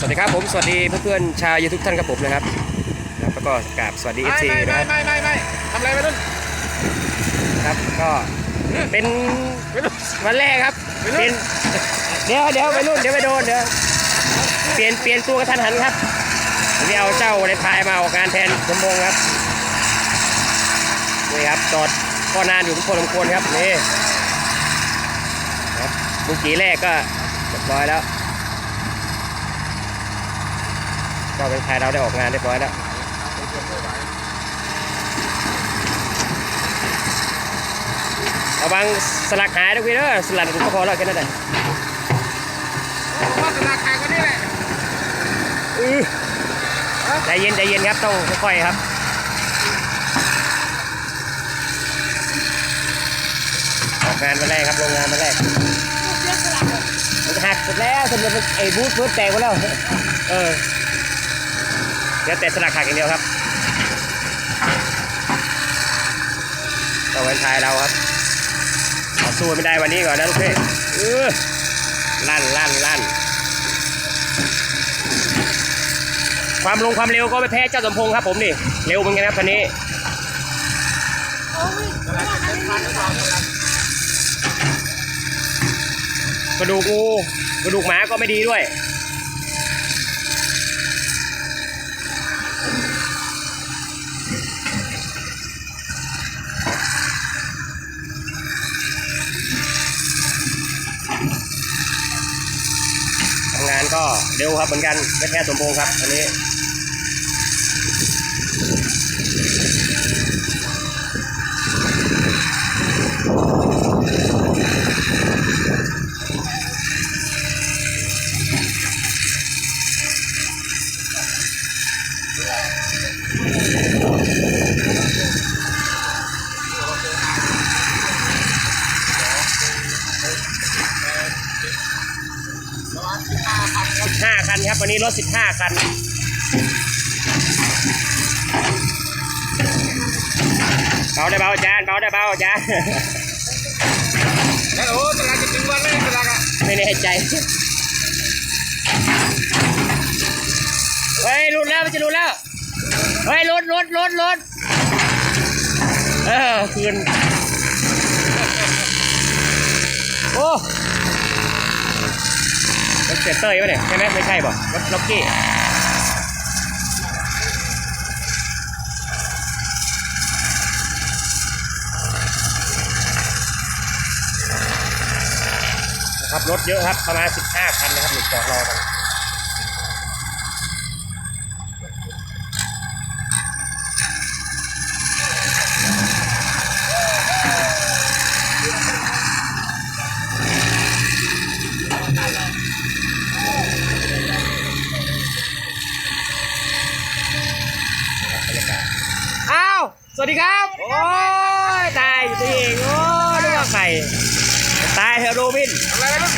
สวัสดีครับผมสวัสดีเพื่อนๆชาวยูทูบท่านครับผมนะครับนะครับแล้วก็กราบสวัสดีเอฟไม่ซีไม่นะไม่ครับไม่ไม่ไม่ทำอะไรไปนุ่นครับก็เป็นไปนุ่นวันแรกครับไปเปรุ่ลี่ยนนเดี๋ยวเดี๋ยวไปรุ่นเดี๋ยวไปโดนเดี๋ยวเปลี่ยนเปลี่ยนตัวกระทันหันครับวันนี้เอาเจ้าในพายมาออกงานแทนสมพงษ์ครับนี่ครับจอดก็นานอยู่ทุกคนทุกคนครับนี่ครับเมื่อกี้แรกก็เรียบร้อยแล้ว ก็เป็นพายเราได้ออกงานเรียบร้อยแล้วระวังสลักหายด้วยพี่เด้อสลัดก็พอแล้วแค่นั้นแหละว่าธนาคารก็นี่แหละอื้อใจเย็นใจเย็นครับต้องค่อยๆครับออกงานมาแรกครับโรงงานมาแรกมันหักหมดแล้วสำหรับไอ้บูทบูทแตกหมดแล้ว เออ เดี๋ยวแต่สลักหักอย่างเดียวครับต่อวันชายเราครับเอสู้ไม่ได้วันนี้ก่อนนะลูกพี่เออลั่นลั่นลั่นความลงความเร็วก็ไม่แพ้เจ้าสมพงษ์ครับผมนี่ เร็วเหมือนกันครับคันนี้กระดูกงูกระดูกหมาก็ไม่ดีด้วย ทำงาน ก็เร็วครับเหมือนกันไม่แพ้สมพงษ์ครับอันนี้ ครับวันนี้รถ15คันเบาได้เบาอาจารย์เบาได้เบาอาจารย์แล้วโอ้ธนาคารจะถึงวันแรกธนาคารไม่แน่ใจเฮ้ยหลุดแล้วมันจะหลุดแล้วเฮ้ยหลุดหลุดหลุดหลุดเออคืนโอ้ รถเซนเตอร์ยังไงเนี่ยใช่ไหมไม่ใช่ป่ะรถล็อกกี้นะครับรถเยอะครับประมาณ15คันนะครับหนึ่งจอดรอกัน ดีครับ โอ้ยตายอยู่ตัวเองโอ้ยนึกว่าใครตายเถอะโรบินทำอะไรไปนุ่น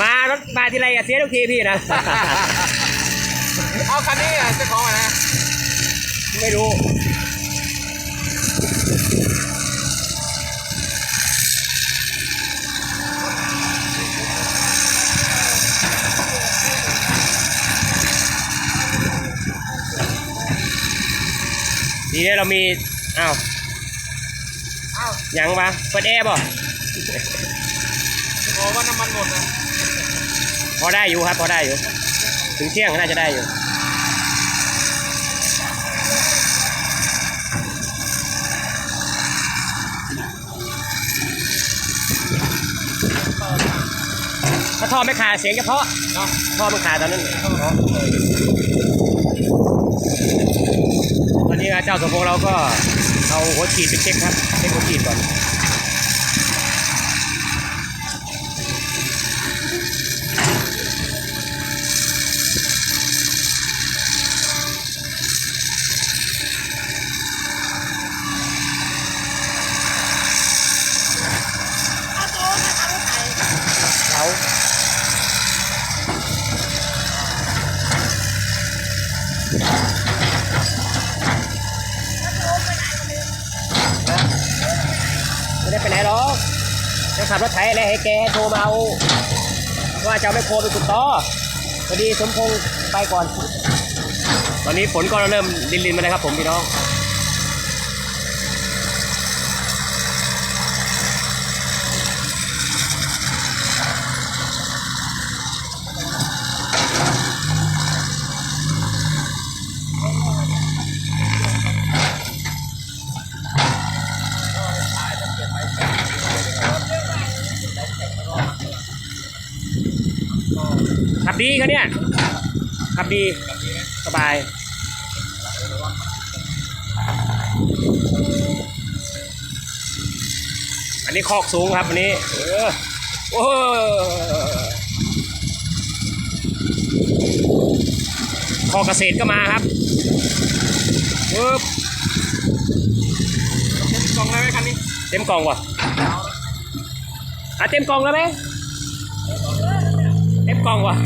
มารถมาทีไรอะเสียทุกทีพี่นะ เอาคันนี้อะเจ้าของอะนะไม่รู้ทีนี้เรามี อ้าวเอ้ายังปะเปิดแอร์ป่ะโอ้ว่าน้ำมันหมดนะพอได้อยู่ครับ พอได้อยู่ ถึงเที่ยงน่าจะได้อยู่ถ้าท่อไม่ขาดเสียงเฉพาะเนาะท่อมันขาดตอนนั้นตอนนี้เจ้าสมพงษ์เราก็ เอาหัวฉีดไปเช็คครับเช็คหัวฉีดก่อน เรา ไม่ได้ไปไหนหรอกจะขับรถไถอะไรให้แกโทรมาเอาว่าจะไม่โครไปขุดต่อพอดีสมพงษ์ไปก่อน ตอนนี้ฝนก็เริ่มลินลินๆมาแล้วครับผมพี่น้อง ขับดีเนี่ย ขับดี สบาย อันนี้คอกสูงครับอันนี้ เออ โอ้โหคอกเกษตรก็มาครับปึ๊บกล่องอะไรไหมคันนี้ เต็มกล่องว่ะอะเต็มกล่องแล้วไหม เต็มกล่องว่ะ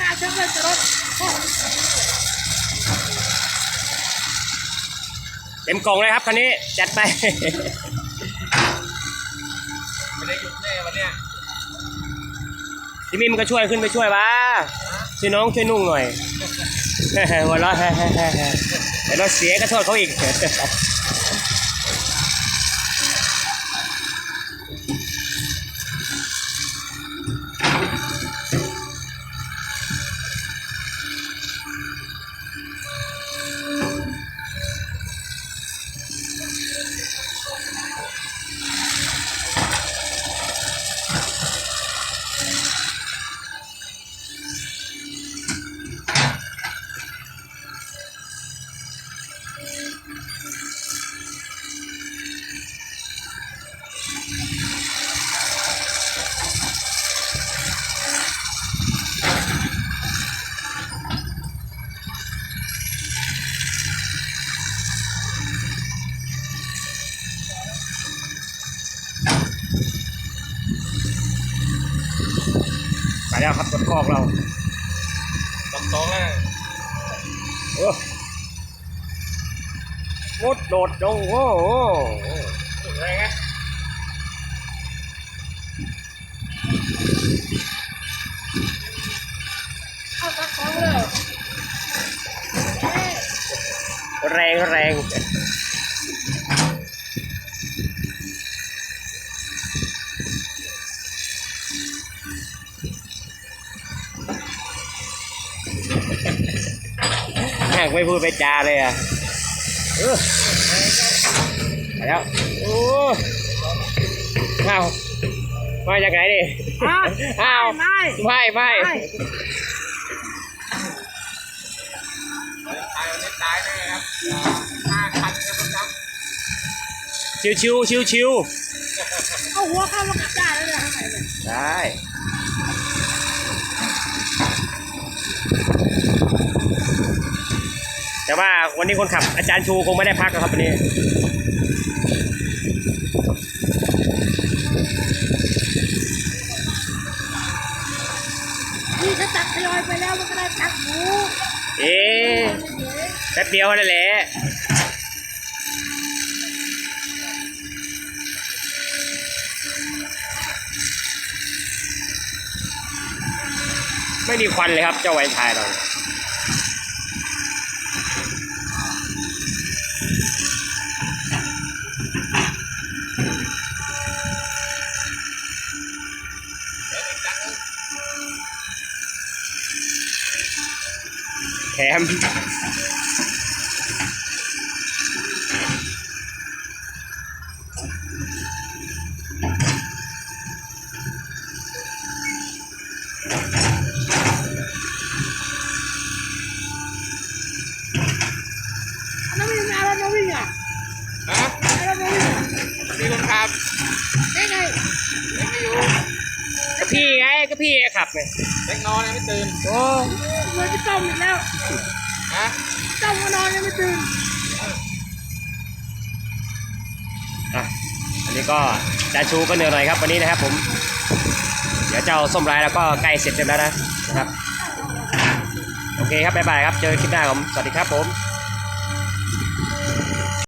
บ้านตาฉันเลยจะรถเต็มกล่องเลยครับคันนี้จัดไปไม่ได้หยุดแน่วันเนี้ยพี่มิมก็ช่วยขึ้นไปช่วยว่าช่วยน้องช่วยนุ่งหน่อยหัวเราะแต่เราเสียก็โทษเขาอีก ครับรถคอกเราสองสองแล้วเออมุดโดดลงโอ้โหถึงอะไรไงเอาตะของเลยแรงแรง แม่งไม่พูดไปจาเลยอะเออไปแล้วโอ้อ้าวมาจากไหนดิอ้าวอ้าวไม่ไม่ไม่ไม่ตายวันนี้ตายแน่ครับห้าคันครับคุณครับชิวชิวชิวชิวเอาหัวเข้ามากระจายแล้วเนี่ยข้างในเนี่ยๆได้ แต่ว่าวันนี้คนขับอาจารย์ชูคงไม่ได้พักนะครับวันนี้นี่ถ้าตักทยอยไปแล้วมันก็ได้ตักหมูเอ๊ะแป๊บเดียวนั่นแหละไม่มีควันเลยครับเจ้าไวชายเรา ม น้ำมันเอามาวิ่งอะฮะเอารถมาวิ่งอะมีคนขับได้ไงไม่อยู่ก็พี่ไงก็พี่ขับไง เล็กน้อยยังไม่ตื่น โอ้เหมือนพี่ต้มอีกแล้วฮะต้มก็นอนยังไม่ตื่นอะอันนี้ก็จานชูก็เหนื่อยหน่อยครับวันนี้นะครับผม เดี๋ยวเจ้าส้มรายแล้วก็ใกล้เสร็จเต็มแล้วนะนะครับ โอเคครับบ๊ายบายครับ เจอคลิปหน้าผม สวัสดีครับผม